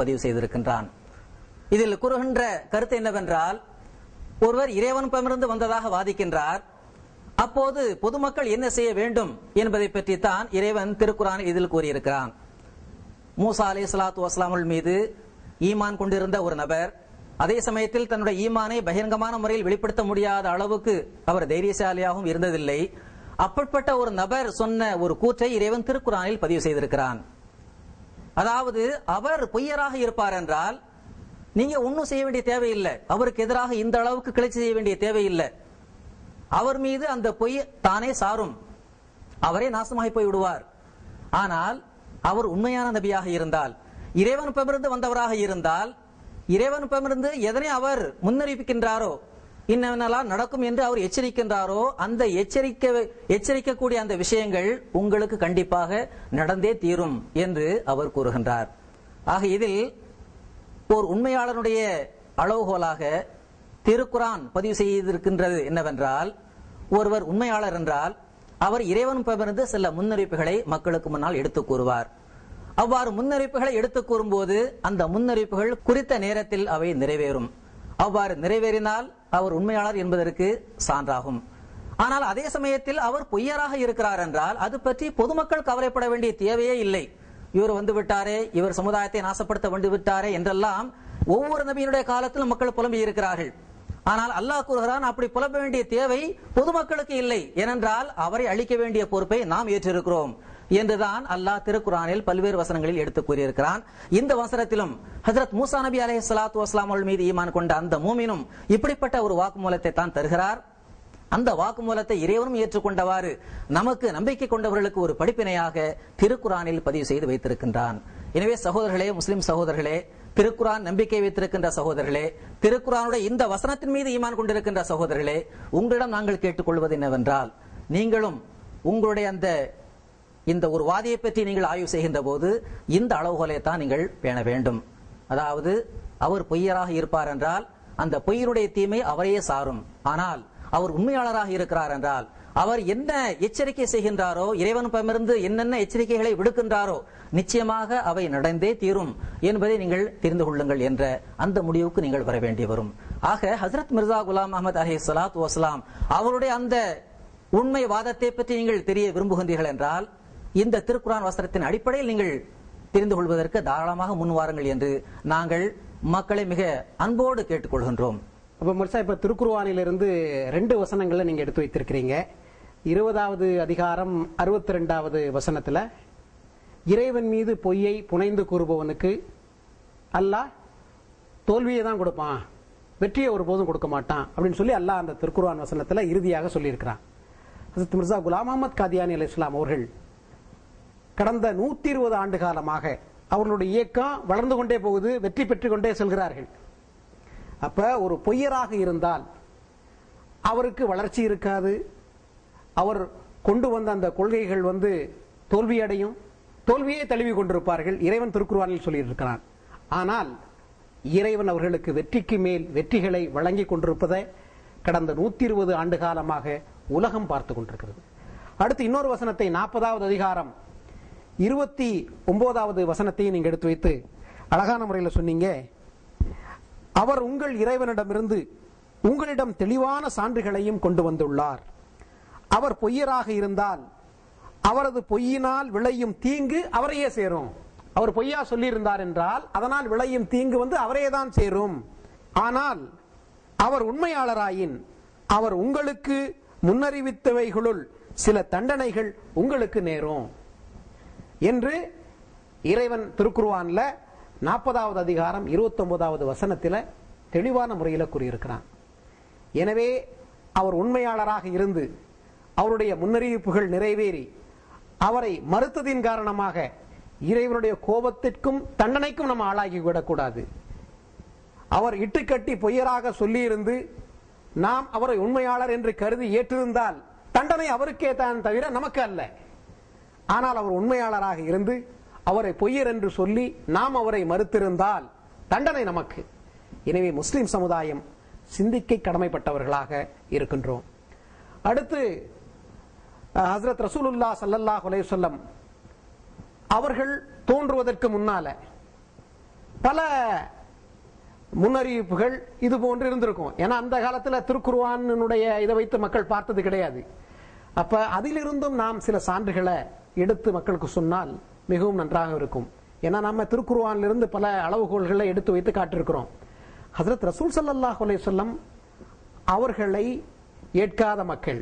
பதிவு செய்திருக்கின்றான். இதில் கூறுகின்ற கருத்து என்னவென்றால் ஒருவர் இறைவனிடமிருந்து வந்ததாக வாதிக்கின்றார். அப்போது பொதுமக்கள் என்ன செய்ய வேண்டும் என்பதை பற்றித்தான் இறைவன் திருக்குறான் இதில் கூறியிருக்கிறான். மூசா அலி சலாத்து வஸ்லாமல் மீது ஈமான் கொண்டிருந்த ஒரு நபர் அதே சமயத்தில் தன்னுடைய ஈமானை பகிரங்கமான முறையில் வெளிப்படுத்த முடியாத அளவுக்கு அவர் தைரியசாலியாகவும் இருந்ததில்லை. அப்படிப்பட்ட ஒரு நபர் சொன்ன ஒரு கூற்றை இறைவன் திருக்குறானில் பதிவு செய்திருக்கிறான். அதாவது அவர் பொய்யராக இருப்பார் என்றால் நீங்க ஒன்னும் செய்ய வேண்டிய தேவையில்லை. அவருக்கு எதிராக இந்த அளவுக்கு கிளர்ச்சி செய்ய வேண்டிய தேவையில்லை. அவர் மீது அந்த பொய் தானே சாரும். அவரே நாசமாகி போய் விடுவார். ஆனால் அவர் உண்மையான நபியாக இருந்தால் இறைவன் பமிருந்து வந்தவராக இருந்தால் இறைவன் பமிருந்து எதனை அவர் முன்னறிவிக்கின்றாரோ இன்னெல்லாம் நடக்கும் என்று அவர் எச்சரிக்கின்றாரோ அந்த எச்சரிக்கை எச்சரிக்கக்கூடிய அந்த விஷயங்கள் உங்களுக்கு கண்டிப்பாக நடந்தே தீரும் என்று அவர் கூறுகின்றார். ஆக இதில் ஓர் உண்மையாளனுடைய அளவுகோலாக திருக்குரான் பதிவு செய்திருக்கின்றது என்னவென்றால் ஒருவர் உண்மையாளர் என்றால் அவர் இறைவன் பெயர்ந்து சில முன்னறிவிப்புகளை மக்களுக்கு முன்னால் எடுத்துக் கூறுவார். அவ்வாறு முன்னறிவிப்புகளை எடுத்துக் கூறும்போது அந்த முன்னறிவிப்புகள் குறித்த நேரத்தில் அவை நிறைவேறும். அவ்வாறு நிறைவேறினால் அவர் உண்மையாளர் என்பதற்கு சான்றாகும். ஆனால் அதே சமயத்தில் அவர் பொய்யராக இருக்கிறார் என்றால் அது பற்றி பொதுமக்கள் கவலைப்பட வேண்டிய தேவையே இல்லை. இவர் வந்து விட்டாரே இவர் சமுதாயத்தை நாசப்படுத்த வந்து விட்டாரே என்றெல்லாம் ஒவ்வொரு நபியினுடைய காலத்திலும் மக்கள் புலம்பி இருக்கிறார்கள். ஆனால் அல்லாஹ் கூறுகிறான் அப்படி புலம்ப வேண்டிய தேவை பொதுமக்களுக்கு இல்லை. ஏனென்றால் அவரை அழிக்க வேண்டிய பொறுப்பை நாம் ஏற்றிருக்கிறோம். என்றுதான் அல்லாஹ் திருக்குறானில் பல்வேறு வசனங்களில் எடுத்து கூறியிருக்கிறான். இந்த வசனத்திலும் ஹஜரத் மூசா நபி அலே சலாத்து வஸ்லாம் அவள் மீது ஈமான் கொண்ட அந்த மூமினும் இப்படிப்பட்ட ஒரு வாக்குமூலத்தை தான் தருகிறார். அந்த வாக்குமூலத்தை இறைவனும் ஏற்றுக்கொண்டவாறு நமக்கு நம்பிக்கை கொண்டவர்களுக்கு ஒரு படிப்பினையாக திருக்குறானில் பதிவு செய்து வைத்திருக்கின்றான். எனவே சகோதரர்களே முஸ்லிம் சகோதரர்களே திருக்குரான் நம்பிக்கை வைத்திருக்கின்ற சகோதரர்களே திருக்குறானுடைய இந்த வசனத்தின் மீது ஈமான் கொண்டிருக்கின்ற சகோதரர்களே உங்களிடம் நாங்கள் கேட்டுக்கொள்வது என்னவென்றால் நீங்களும் உங்களுடைய அந்த இந்த ஒரு வாதியை பற்றி நீங்கள் ஆய்வு செய்கின்ற போது இந்த அளவுகோலை தான் நீங்கள் பேண வேண்டும். அதாவது அவர் பொய்யராக இருப்பார் என்றால் அந்த பொய்யினுடைய தீமை அவரையே சாரும். ஆனால் அவர் உண்மையாளராக இருக்கிறார் என்றால் அவர் என்ன எச்சரிக்கை செய்கின்றாரோ இறைவனிடமிருந்து என்னென்ன எச்சரிக்கைகளை விடுக்கின்றாரோ நிச்சயமாக அவை நடந்தே தீரும் என்பதை நீங்கள் தெரிந்து கொள்ளுங்கள் என்ற அந்த முடிவுக்கு நீங்கள் வர வேண்டி வரும். ஆக ஹசரத் மிர்சா குலாம் அஹமது அலி சலாத் வஸ்லாம் அவருடைய அந்த உண்மை வாதத்தை பற்றி நீங்கள் தெரிய விரும்புகின்றீர்கள் என்றால் இந்த திருக்குரான் வசனத்தின் அடிப்படையில் நீங்கள் தெரிந்து கொள்வதற்கு தாராளமாக முன்வாருங்கள் என்று நாங்கள் மக்களை மிக அன்போடு கேட்டுக்கொள்கின்றோம். அப்போ முர்சா இப்ப திருக்குருவானிலிருந்து ரெண்டு வசனங்களை நீங்க எடுத்து வைத்திருக்கிறீங்க. இருபதாவது அதிகாரம் அறுபத்தி ரெண்டாவது வசனத்துல இறைவன் மீது பொய்யை புனைந்து கூறுபவனுக்கு அல்லாஹ் தோல்வியை தான் கொடுப்பான். வெற்றியை ஒருபோதும் கொடுக்க மாட்டான் அப்படின்னு சொல்லி அல்லாஹ் அந்த திருக்குருவான் வசனத்துல இறுதியாக சொல்லியிருக்கிறான். ஹசத் மிர்சா குலாம் அஹமத் காதியானி அலி இஸ்லாம் அவர்கள் கடந்த நூத்தி இருபது ஆண்டு காலமாக அவர்களுடைய இயக்கம் வளர்ந்து கொண்டே போகுது வெற்றி பெற்றுக் கொண்டே செல்கிறார்கள். அப்ப ஒரு பொய்யராக இருந்தால் அவருக்கு வளர்ச்சி இருக்காது. அவர் கொண்டு வந்த அந்த கொள்கைகள் வந்து தோல்வியடையும் தோல்வியை தழுவி கொண்டிருப்பார்கள். இறைவன் திருக்குறானில் சொல்லியிருக்கிறான். ஆனால் இறைவன் அவர்களுக்கு வெற்றிக்கு மேல் வெற்றிகளை வழங்கி கொண்டிருப்பதை கடந்த நூத்தி இருபது ஆண்டு காலமாக உலகம் பார்த்து கொண்டிருக்கிறது. அடுத்து இன்னொரு வசனத்தை நாற்பதாவது அதிகாரம் இருபத்தி ஒன்பதாவது வசனத்தையும் நீங்க எடுத்து வைத்து அழகான முறையில் சொன்னீங்க. அவர் உங்கள் இறைவனிடமிருந்து உங்களிடம் தெளிவான சான்றுகளையும் கொண்டு வந்துள்ளார். அவர் பொய்யராக இருந்தால் அவரது பொய்யினால் விளையும் தீங்கு அவரையே சேரும். அவர் பொய்யா சொல்லியிருந்தார் என்றால் அதனால் விளையும் தீங்கு வந்து அவரே தான் சேரும். ஆனால் அவர் உண்மையாளராயின் அவர் உங்களுக்கு முன்னறிவித்தவைகளுள் சில தண்டனைகள் உங்களுக்கு நேரும். என்று இறைவன் திருக்குருவான்ல நாற்பதாவது அதிகாரம் இருபத்தொன்பதாவது வசனத்தில் தெளிவான முறையில் கூறியிருக்கிறான். எனவே அவர் உண்மையாளராக இருந்து அவருடைய முன்னறிவிப்புகள் நிறைவேறி அவரை மறுத்ததின் காரணமாக இறைவனுடைய கோபத்திற்கும் தண்டனைக்கும் நம்ம ஆளாகி விடக்கூடாது அவர் இட்டுக்கட்டி பொய்யராக சொல்லியிருந்து நாம் அவரை உண்மையாளர் என்று கருதி ஏற்றிருந்தால் தண்டனை அவருக்கே தான் தவிர நமக்கு அல்ல. ஆனால் அவர் உண்மையாளராக இருந்து அவரை பொய்யர் என்று சொல்லி நாம் அவரை மறுத்திருந்தால் தண்டனை நமக்கு. எனவே முஸ்லிம் சமுதாயம் சிந்திக்கை கடமைப்பட்டவர்களாக இருக்கின்றோம். அடுத்து ஹசரத் ரசூலுல்லா சல்லல்லாஹ் அலைஹி சொல்லம் அவர்கள் தோன்றுவதற்கு முன்னால பல முன்னறிவிப்புகள் இது போன்று இருந்திருக்கும். ஏன்னா அந்த காலத்தில் திருக்குருவானுடைய இதை வைத்து மக்கள் பார்த்தது கிடையாது. அப்ப அதிலிருந்தும் நாம் சில சான்றுகளை எடுத்து மக்களுக்கு சொன்னால் மிகவும் நன்றாக இருக்கும். ஏன்னா நம்ம திருக்குருவானிலிருந்து பல அளவுகோல்களை எடுத்து வைத்து காட்டிருக்கிறோம் ஹசரத் ரசூல் சல்லாஹ் அலைஹி அவர்களை ஏற்காத மக்கள்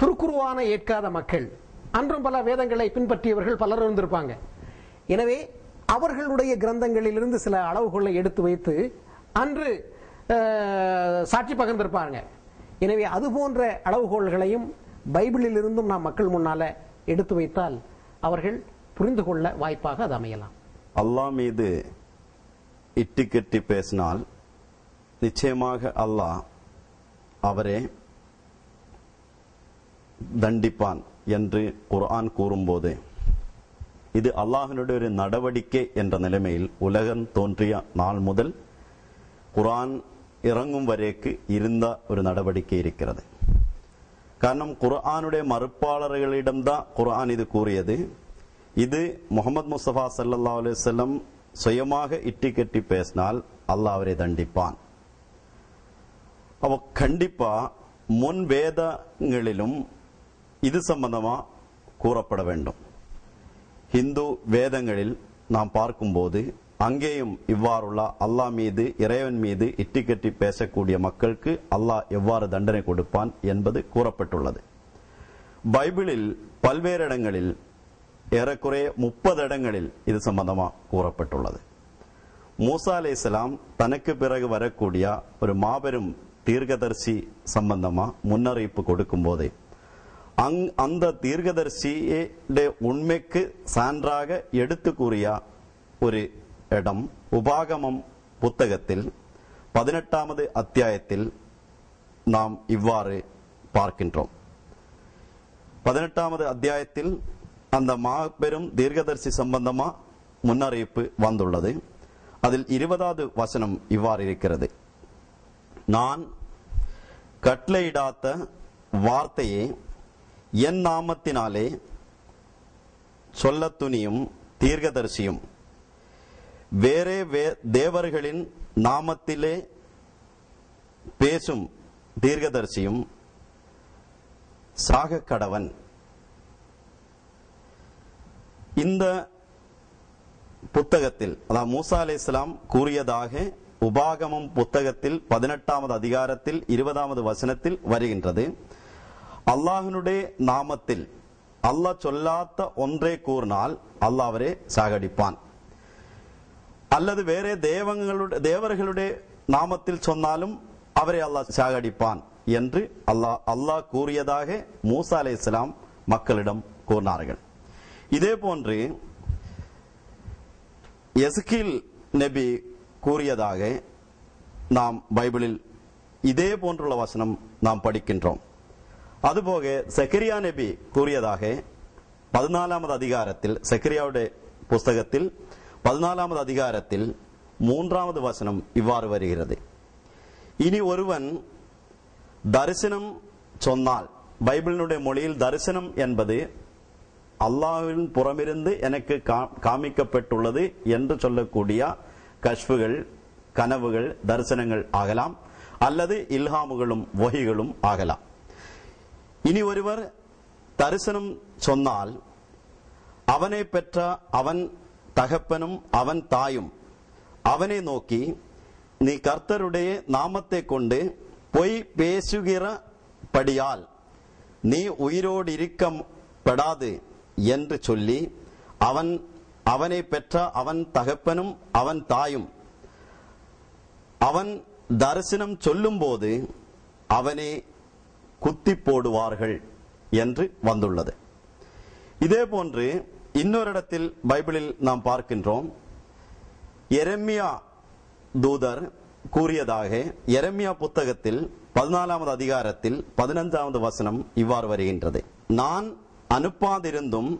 திருக்குருவான ஏற்காத மக்கள் அன்றும் பல வேதங்களை பின்பற்றியவர்கள் பலர் இருந்திருப்பாங்க. எனவே அவர்களுடைய கிரந்தங்களிலிருந்து சில அளவுகளை எடுத்து வைத்து அன்று சாட்சி பகிர்ந்திருப்பாங்க. எனவே அது போன்ற அளவுகோல்களையும் பைபிளில் இருந்தும் நாம் மக்கள் முன்னால எடுத்து வைத்தால் அவர்கள் புரிந்து கொள்ள வாய்ப்பாக அது அமையலாம். அல்லாஹ் மீது இட்டு கெட்டி பேசினால் நிச்சயமாக அல்லாஹ் அவரே தண்டிப்பான் என்று குர்ஆன் கூறும்போது இது அல்லாஹினுடைய ஒரு நடவடிக்கை என்ற நிலைமையில் உலகம் தோன்றிய நாள் முதல் குர்ஆன் இறங்கும் வரைக்கு இருந்த ஒரு நடவடிக்கை இருக்கிறது. കാരണം ഖുർആാനുടെ മറുപ്പാളറുകളിടം താ ഖുർആൻ ഇത് കൂറിയത്. இது முகமது முஸ்தபா சல்லா அலுவலம் சுயமாக இட்டி கட்டி பேசினால் அல்லாஹ் அவரை தண்டிப்பான் அவ கண்டிப்பா முன் வேதங்களிலும் இது சம்பந்தமா கூறப்பட வேண்டும் இந்து வேதங்களில் நாம் பார்க்கும்போது அங்கேயும் இவ்வாறுள்ள அல்லாஹ் மீது இறைவன் மீது இட்டிக்கட்டி பேசக்கூடிய மக்களுக்கு அல்லாஹ் எவ்வாறு தண்டனை கொடுப்பான் என்பது கூறப்பட்டுள்ளது. பைபிளில் பல்வேறு இடங்களில் ஏறக்குறைய முப்பது இடங்களில் இது சம்பந்தமா கூறப்பட்டுள்ளது. மூசா அலை இஸ்லாம் தனக்கு பிறகு வரக்கூடிய ஒரு மாபெரும் தீர்க்கதரிசி சம்பந்தமா முன்னறிவிப்பு கொடுக்கும் போதே அங் அந்த தீர்க்கதரிசியுடைய உண்மைக்கு சான்றாக எடுத்து கூறிய ஒரு இடம் உபாகமம் புத்தகத்தில் பதினெட்டாவது அத்தியாயத்தில் நாம் இவ்வாறு பார்க்கின்றோம். பதினெட்டாவது அத்தியாயத்தில் அந்த மாபெரும் தீர்க்கதரிசி சம்பந்தமா முன்னறிவிப்பு வந்துள்ளது. அதில் இருபதாவது வசனம் இவ்வாறு இருக்கிறது. நான் கட்டளையிடாத வார்த்தையை என் நாமத்தினாலே சொல்ல துணியும் தீர்க்கதரிசியும் வேறே வே- தேவர்களின் நாமத்திலே பேசும் தீர்க்கதரிசியும் சாக கடவன் இந்த புத்தகத்தில் அதாவது மூசா அலை இஸ்லாம் கூறியதாக உபாகமம் புத்தகத்தில் பதினெட்டாவது அதிகாரத்தில் இருபதாவது வசனத்தில் வருகின்றது. அல்லாஹனுடைய நாமத்தில் அல்லாஹ் சொல்லாத ஒன்றே கூறினால் அல்லாஹ் அவரை சாகடிப்பான். அல்லது வேறே தேவங்களுடைய தேவர்களுடைய நாமத்தில் சொன்னாலும் அவரை அல்லாஹ் சாகடிப்பான் என்று அல்லாஹ் அல்லாஹ் கூறியதாக மூசா அலை இஸ்லாம் மக்களிடம் கூறினார்கள். இதே போன்று எசுகில் நபி கூறியதாக நாம் பைபிளில் இதே போன்றுள்ள வசனம் நாம் படிக்கின்றோம். அதுபோக செக்கரியா நபி கூறியதாக பதினாலாவது அதிகாரத்தில் செக்கரியாவுடைய புஸ்தகத்தில் பதினாலாவது அதிகாரத்தில் மூன்றாவது வசனம் இவ்வாறு வருகிறது. இனி ஒருவன் தரிசனம் சொன்னால் பைபிளினுடைய மொழியில் தரிசனம் என்பது அல்லாவின் புறமிருந்து எனக்கு காமிக்கப்பட்டுள்ளது என்று சொல்லக்கூடிய கஷ்புகள் கனவுகள் தரிசனங்கள் ஆகலாம் அல்லது இல்ஹாமுகளும் வகைகளும் ஆகலாம். இனி ஒருவர் தரிசனம் சொன்னால் அவனை பெற்ற அவன் தகப்பனும் அவன் தாயும். அவனை நோக்கி நீ கர்த்தருடைய நாமத்தை கொண்டு பொய் பேசுகிறபடியால் நீ உயிரோடு இருக்கப்படாது என்று சொல்லி அவன் அவனை பெற்ற அவன் தகப்பனும் அவன் தாயும். அவன் தரிசனம் சொல்லும்போது அவனை குத்தி போடுவார்கள் என்று வந்துள்ளது. இதே போன்று இன்னொரு இடத்தில் பைபிளில் நாம் பார்க்கின்றோம். எரமியா தூதர் கூறியதாக எரமியா புத்தகத்தில் பதினாலாவது அதிகாரத்தில் பதினஞ்சாவது வசனம் இவ்வாறு வருகின்றது. நான் அனுப்பாதிருந்தும்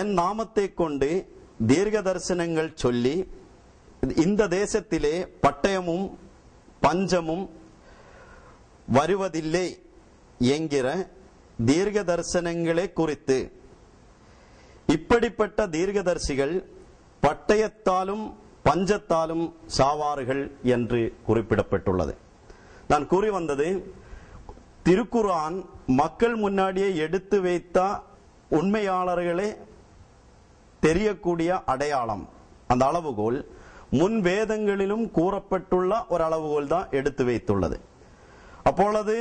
என் நாமத்தை கொண்டு தீர்க்க தரிசனங்கள் சொல்லி இந்த தேசத்திலே பட்டயமும் பஞ்சமும் வருவதில்லை என்கிற தீர்க்க தரிசனங்களே குறித்து இப்படிப்பட்ட தீர்க்கதரிசிகள் பட்டயத்தாலும் பஞ்சத்தாலும் சாவார்கள் என்று குறிப்பிடப்பட்டுள்ளது. நான் கூறி வந்தது திருக்குர்ஆன் மக்கள் முன்னாடியே எடுத்து வைத்த உண்மையாளர்களே தெரியக்கூடிய அடையாளம். அந்த அளவுகோல் முன் வேதங்களிலும் கூறப்பட்டுள்ள ஒரு அளவுகோல் தான் எடுத்து வைத்துள்ளது. அப்பொழுது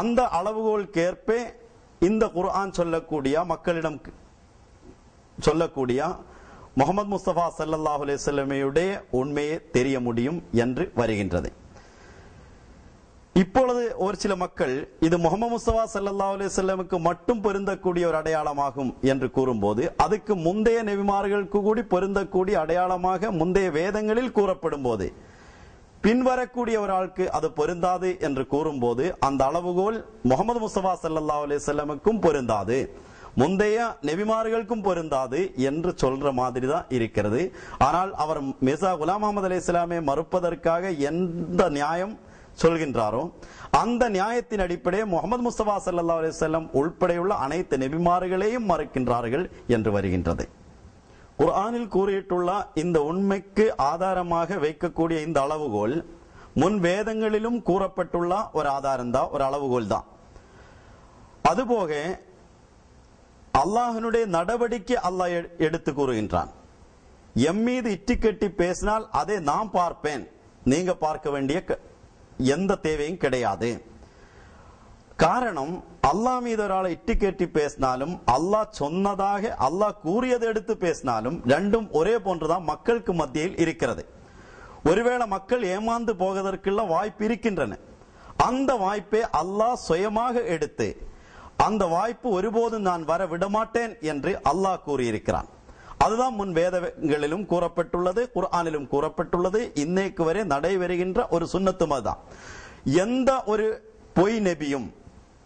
அந்த அளவுகோல்கேற்பே இந்த குர்ஆன் சொல்லக்கூடிய மக்களிடம் சொல்லக்கூடிய முகமது முஸ்தபா சல்லாஹ் அலிசல்லமையுடைய உண்மையை தெரிய முடியும் என்று வருகின்றது. இப்பொழுது ஒரு சில மக்கள் இது முகமது முஸ்தபா சல்லா அலிசல்லமுக்கு மட்டும் பொருந்தக்கூடிய ஒரு அடையாளமாகும் என்று கூறும்போது அதுக்கு முந்தைய நெவிமார்களுக்கு கூடி பொருந்தக்கூடிய அடையாளமாக முந்தைய வேதங்களில் கூறப்படும் போது பின்வரக்கூடிய ஒரு ஆளுக்கு அது பொருந்தாது என்று கூறும்போது அந்த அளவுகோல் முகமது முஸ்தபா சல்லா அலிசல்லமுக்கும் பொருந்தாது. முந்தைய நெபிமார்களுக்கும் பொருந்தாது என்று சொல்ற மாதிரி தான் இருக்கிறது. ஆனால் அவர் மிர்சா குலாம் அகமது அலி இஸ்லாமை மறுப்பதற்காக எந்த நியாயம் சொல்கின்றாரோ அந்த நியாயத்தின் அடிப்படையே முகமது முஸ்தபா சல்லா அலிசல்லம் உள்படையுள்ள அனைத்து நெபிமார்களையும் மறுக்கின்றார்கள் என்று வருகின்றது. குர்ஆனில் கூறிയിട്ടുള്ള இந்த உண்மைக்கு ஆதாரமாக வைக்கக்கூடிய இந்த அளவுகோல் முன் வேதங்களிலும் கூறப்பட்டுள்ள ஒரு ஆதாரம் தான் ஒரு அளவுகோல் தான் அதுபோக அல்லாஹனுடைய நடவடிக்கை அல்லாஹ் எடுத்து கூறுகின்றான். எம் மீது இட்டிக்கட்டி பேசினால் அதை நான் பார்ப்பேன். நீங்க பார்க்க வேண்டிய க- எந்த தேவையும் கிடையாது. காரணம் அல்லாஹ் மீது ஒராளை இட்டிக்கட்டி பேசினாலும் அல்லாஹ் சொன்னதாக அல்லாஹ் கூறியதை எடுத்து பேசினாலும் ரெண்டும் ஒரே போன்றுதான் மக்களுக்கு மத்தியில் இருக்கிறது. ஒருவேளை மக்கள் ஏமாந்து போவதற்குள்ள வாய்ப்பு இருக்கின்றன. அந்த வாய்ப்பை அல்லாஹ் சுயமாக எடுத்து அந்த வாய்ப்பு ஒருபோதும் நான் வர விடமாட்டேன் என்று அல்லாஹ் கூறியிருக்கிறான். அதுதான் முன் வேதங்களிலும் கூறப்பட்டுள்ளது குர்ஆனிலும் கூறப்பட்டுள்ளது. இன்னைக்கு வரை நடைபெறுகின்ற ஒரு சுன்னத்து தான் எந்த ஒரு பொய் நெபியும்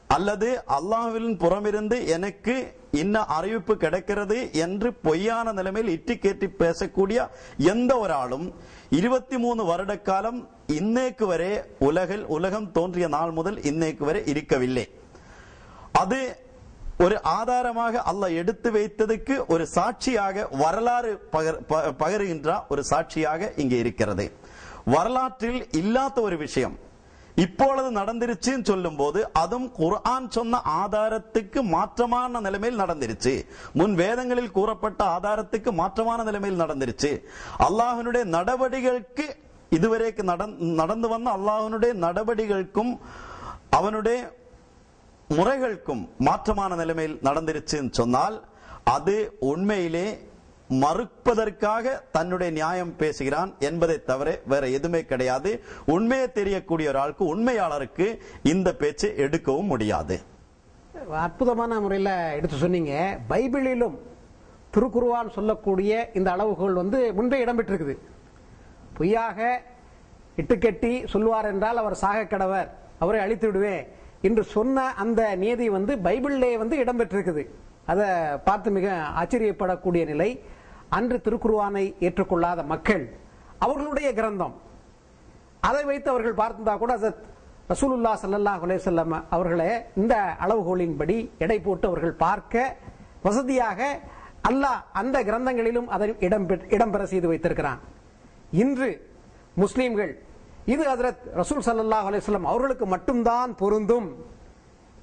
அல்லது அல்லாஹுவின் புறமிருந்து எனக்கு இன்ன அறிவிப்பு கிடைக்கிறது என்று பொய்யான நிலைமையில் இட்டி கேட்டி பேசக்கூடிய எந்த ஒரு ஆளும் இருபத்தி மூணு வருட காலம் இன்னைக்கு வரை உலகில் உலகம் தோன்றிய நாள் முதல் இன்னைக்கு வரை இருக்கவில்லை. அது ஒரு ஆதாரமாக அல்லாஹ் எடுத்து வைத்ததுக்கு ஒரு சாட்சியாக வரலாறு பகருகின்ற ஒரு சாட்சியாக இங்கே இருக்கிறது. வரலாற்றில் இல்லாத ஒரு விஷயம். இப்பொழுது நடந்துருச்சுன்னு சொல்லும் போது அதுவும் குர்ஆன் சொன்ன ஆதாரத்துக்கு மாற்றமான நிலைமையில் நடந்துருச்சு. முன் வேதங்களில் கூறப்பட்ட ஆதாரத்துக்கு மாற்றமான நிலைமையில் நடந்துருச்சு. அல்லாஹனுடைய நடவடிகளுக்கு இதுவரைக்கு நடந்து வந்த அல்லாஹனுடைய நடவடிகளுக்கும் அவனுடைய முறைகளுக்கும் மாற்றமான நிலைமையில் நடந்துருச்சுன்னு சொன்னால் அது உண்மையிலே மறுப்பதற்காக தன்னுடைய நியாயம் பேசுகிறான் என்பதை தவிர வேற எதுவுமே கிடையாது. உண்மையை தெரியக்கூடிய ஒரு ஆளுக்கு உண்மையாளருக்கு இந்த பேச்சு எடுக்கவும் முடியாது. அற்புதமான முறையில் எடுத்து சொன்னீங்க. பைபிளிலும் திருக்குருவான் சொல்லக்கூடிய இந்த அளவுகோல் வந்து முன்பே இடம்பெற்றிருக்குது. பொய்யாக இட்டுக்கட்டி சொல்லுவார் என்றால் அவர் சாக கடவர் அவரை அழித்து விடுவேன். என்று சொன்ன அந்த நீதி வந்து பைபிளிலே வந்து இடம்பெற்றிருக்குது. அதை பார்த்து மிக ஆச்சரியப்படக்கூடிய நிலை அன்று திருக்குருவானை ஏற்றுக்கொள்ளாத மக்கள் அவர்களுடைய கிரந்தம். அதை வைத்து அவர்கள் பார்த்திருந்தா கூட ஹசரத் ரசூலுல்லா ஸல்லல்லாஹு குலேசல்லம் அவர்களை அவர்களே இந்த அளவுகோலின்படி எடை போட்டு அவர்கள் பார்க்க வசதியாக அல்லாஹ் அந்த கிரந்தங்களிலும் அதை இடம்பெ- இடம்பெற செய்து வைத்திருக்கிறான். இன்று முஸ்லீம்கள் இது ஹசரத் ரசூல் சல்லாஹ் அலிஸ்லாம் அவர்களுக்கு மட்டும்தான் பொருந்தும்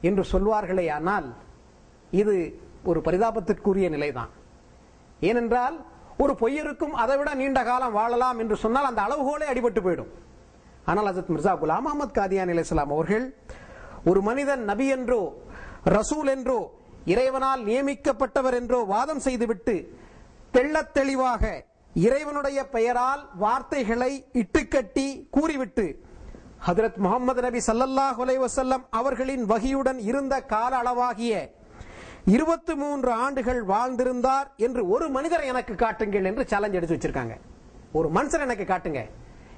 என்று சொல்வார்களே ஆனால் இது ஒரு பரிதாபத்திற்குரிய நிலைதான். ஏனென்றால் ஒரு பொய்யருக்கும் அதை விட நீண்ட காலம் வாழலாம் என்று சொன்னால் அந்த அளவுகோலே அடிபட்டு போயிடும். ஆனால் அஜத் மிர்சா குலாம் அஹமத் காதியான் அலைஹிஸ்ஸலாம் அவர்கள் ஒரு மனிதன் நபி என்றோ ரசூல் என்றோ இறைவனால் நியமிக்கப்பட்டவர் என்றோ வாதம் செய்துவிட்டு தெள்ளத்தெளிவாக இறைவனுடைய பெயரால் வார்த்தைகளை இட்டுக்கட்டி கூறிவிட்டு ஹதரத் முகமது நபி சல்லல்லாஹ் அலைஹி அவர்களின் வகியுடன் இருந்த கால அளவாகிய இருபத்தி மூன்று ஆண்டுகள் வாழ்ந்திருந்தார் என்று ஒரு மனிதரை எனக்கு காட்டுங்கள் என்று சேலஞ்ச் எடுத்து வச்சிருக்காங்க. ஒரு மனுஷன் எனக்கு காட்டுங்க.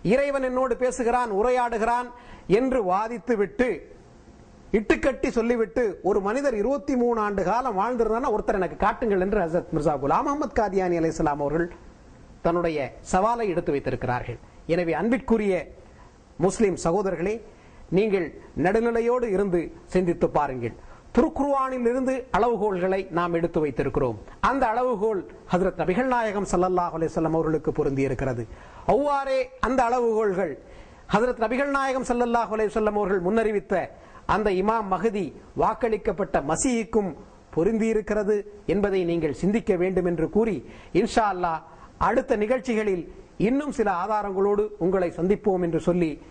இறைவன் என்னோடு பேசுகிறான் உரையாடுகிறான் என்று வாதித்து விட்டு இட்டுக்கட்டி சொல்லிவிட்டு ஒரு மனிதர் இருபத்தி மூணு ஆண்டு காலம் வாழ்ந்திருந்தார் ஒருத்தர் எனக்கு காட்டுங்கள் என்று ஹசரத் மிர்சா குலாம் அஹமத் காதியானி அலைஹிஸ்ஸலாம் அவர்கள் தன்னுடைய சவாலை எடுத்து வைத்திருக்கிறார்கள். எனவே அன்பிற்குரிய முஸ்லிம் சகோதரர்களே நீங்கள் நடுநிலையோடு இருந்து சிந்தித்து பாருங்கள். திருக்குர்ஆனில் இருந்து அளவுகோல்களை நாம் எடுத்து வைத்திருக்கிறோம். அந்த அளவுகோல் ஹசரத் நபிகள் நாயகம் சல்லாஹ் அலிசல்லாம் அவர்களுக்கு பொருந்தி இருக்கிறது அவ்வாறே அந்த அளவுகோல்கள் ஹசரத் நபிகள் நாயகம் ஸல்லல்லாஹு அலைஹி அவர்கள் முன்னறிவித்த அந்த இமாம் மகதி வாக்களிக்கப்பட்ட மசீஹுக்கும் பொருந்தி இருக்கிறது என்பதை நீங்கள் சிந்திக்க வேண்டும் என்று கூறி இன்ஷா அல்லாஹ் அடுத்த நிகழ்ச்சிகளில் இன்னும் சில ஆதாரங்களோடு உங்களை சந்திப்போம் என்று சொல்லி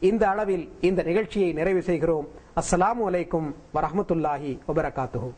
இந்த அளவில் இந்த நிகழ்ச்சியை நிறைவு செய்கிறோம். அஸ்லாம் அலைக்கும் வரமத்துல்லாஹி வபரகாத்துஹு.